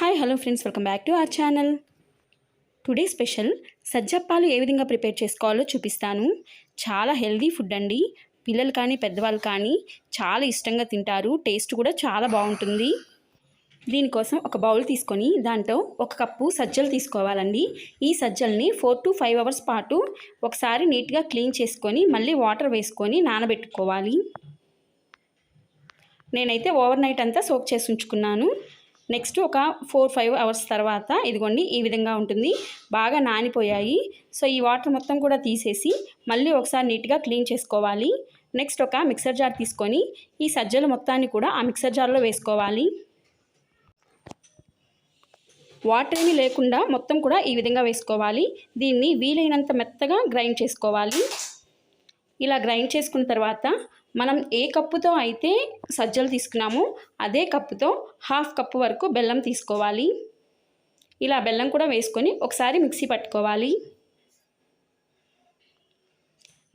Hi hello friends welcome back to our channel today special సజ్జప్పాలు ఏ విధంగా prepare చేసుకోవాలో చూపిస్తాను. చాలా హెల్దీ ఫుడ్ అండి. పిల్లలు కానీ పెద్దవాళ్ళు కానీ చాలా ఇష్టంగా తింటారు. టేస్ట్ కూడా చాలా బాగుంటుంది. దీనికోసం ఒక బౌల్ తీసుకొని దాంట్లో ఒక కప్పు సజ్జలు తీసుకోవాలండి. ఈ సజ్జల్ని ఫోర్ టు ఫైవ్ అవర్స్ పాటు ఒకసారి నీట్గా క్లీన్ చేసుకొని మళ్ళీ వాటర్ వేసుకొని నానబెట్టుకోవాలి. నేనైతే ఓవర్ నైట్ అంతా సోక్ చేసి ఉంచుకున్నాను. నెక్స్ట్ ఒక ఫోర్ ఫైవ్ అవర్స్ తర్వాత ఇదిగోండి ఈ విధంగా ఉంటుంది. బాగా నానిపోయాయి. సో ఈ వాటర్ మొత్తం కూడా తీసేసి మళ్ళీ ఒకసారి నీట్గా క్లీన్ చేసుకోవాలి. నెక్స్ట్ ఒక మిక్సర్ జార్ తీసుకొని ఈ సజ్జల మొత్తాన్ని కూడా ఆ మిక్సర్ జార్లో వేసుకోవాలి. వాటర్ ఏమీ లేకుండా మొత్తం కూడా ఈ విధంగా వేసుకోవాలి. దీన్ని వీలైనంత మెత్తగా గ్రైండ్ చేసుకోవాలి. ఇలా గ్రైండ్ చేసుకున్న తర్వాత మనం ఏ కప్పుతో అయితే సజ్జలు తీసుకున్నామో అదే కప్పుతో హాఫ్ కప్పు వరకు బెల్లం తీసుకోవాలి. ఇలా బెల్లం కూడా వేసుకొని ఒకసారి మిక్సీ పట్టుకోవాలి.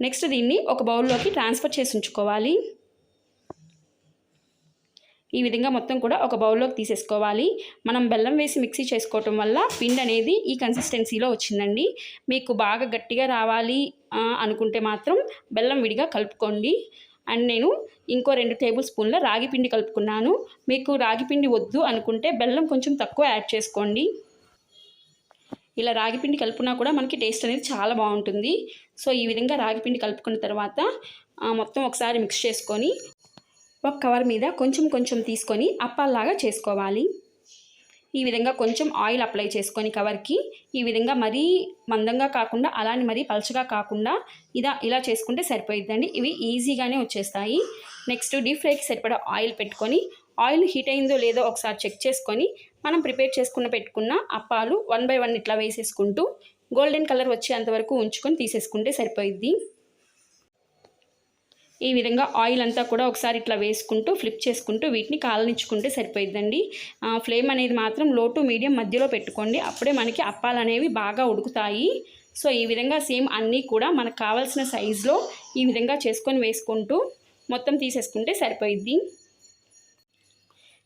నెక్స్ట్ దీన్ని ఒక బౌల్లోకి ట్రాన్స్ఫర్ చేసి ఉంచుకోవాలి. ఈ విధంగా మొత్తం కూడా ఒక బౌల్లోకి తీసేసుకోవాలి. మనం బెల్లం వేసి మిక్సీ చేసుకోవటం వల్ల పిండి అనేది ఈ కన్సిస్టెన్సీలో వచ్చిందండి. మీకు బాగా గట్టిగా రావాలి అనుకుంటే మాత్రం బెల్లం విడిగా కలుపుకోండి. అండ్ నేను ఇంకో రెండు టేబుల్ స్పూన్ల రాగి పిండి కలుపుకున్నాను. మీకు రాగి పిండి వద్దు అనుకుంటే బెల్లం కొంచెం తక్కువ యాడ్ చేసుకోండి. ఇలా రాగి పిండి కలుపుకున్నా కూడా మనకి టేస్ట్ అనేది చాలా బాగుంటుంది. సో ఈ విధంగా రాగి పిండి కలుపుకున్న తర్వాత మొత్తం ఒకసారి మిక్స్ చేసుకొని ఒక కవర్ మీద కొంచెం కొంచెం తీసుకొని అప్పాల్లాగా చేసుకోవాలి. ఈ విధంగా కొంచెం ఆయిల్ అప్లై చేసుకొని కవర్కి ఈ విధంగా మరీ మందంగా కాకుండా అలానే మరీ పలుచగా కాకుండా ఇదా ఇలా చేసుకుంటే సరిపోయిద్దండి. ఇవి ఈజీగానే వచ్చేస్తాయి. నెక్స్ట్ డీప్ ఫ్రైకి సరిపడా ఆయిల్ పెట్టుకొని ఆయిల్ హీట్ అయిందో లేదో ఒకసారి చెక్ చేసుకొని మనం ప్రిపేర్ చేసుకున్న పెట్టుకున్న అప్పాలు వన్ బై వన్ ఇట్లా వేసేసుకుంటూ గోల్డెన్ కలర్ వచ్చేంతవరకు ఉంచుకొని తీసేసుకుంటే సరిపోయిద్ది. ఈ విధంగా ఆయిల్ అంతా కూడా ఒకసారి ఇట్లా వేసుకుంటూ ఫ్లిప్ చేసుకుంటూ వీటిని కాలనిచ్చుకుంటే సరిపోయిద్దండి. ఫ్లేమ్ అనేది మాత్రం లో టు మీడియం మధ్యలో పెట్టుకోండి. అప్పుడే మనకి అప్పాలు అనేవి బాగా ఉడుకుతాయి. సో ఈ విధంగా సేమ్ అన్నీ కూడా మనకు కావాల్సిన సైజులో ఈ విధంగా చేసుకొని వేసుకుంటూ మొత్తం తీసేసుకుంటే సరిపోయిద్ది.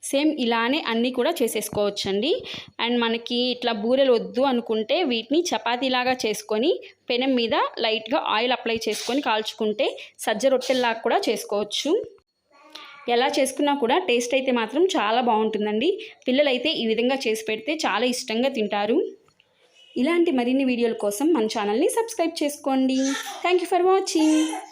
సేమ్ ఇలానే అన్నీ కూడా చేసేసుకోవచ్చండి. అండ్ మనకి ఇట్లా బూరెలు వద్దు అనుకుంటే వీటిని చపాతీలాగా చేసుకొని పెనం మీద లైట్గా ఆయిల్ అప్లై చేసుకొని కాల్చుకుంటే సజ్జ రొట్టెల్లాగా కూడా చేసుకోవచ్చు. ఎలా చేసుకున్నా కూడా టేస్ట్ అయితే మాత్రం చాలా బాగుంటుందండి. పిల్లలైతే ఈ విధంగా చేసి పెడితే చాలా ఇష్టంగా తింటారు. ఇలాంటి మరిన్ని వీడియోల కోసం మన ఛానల్ని సబ్స్క్రైబ్ చేసుకోండి. Thank you for watching.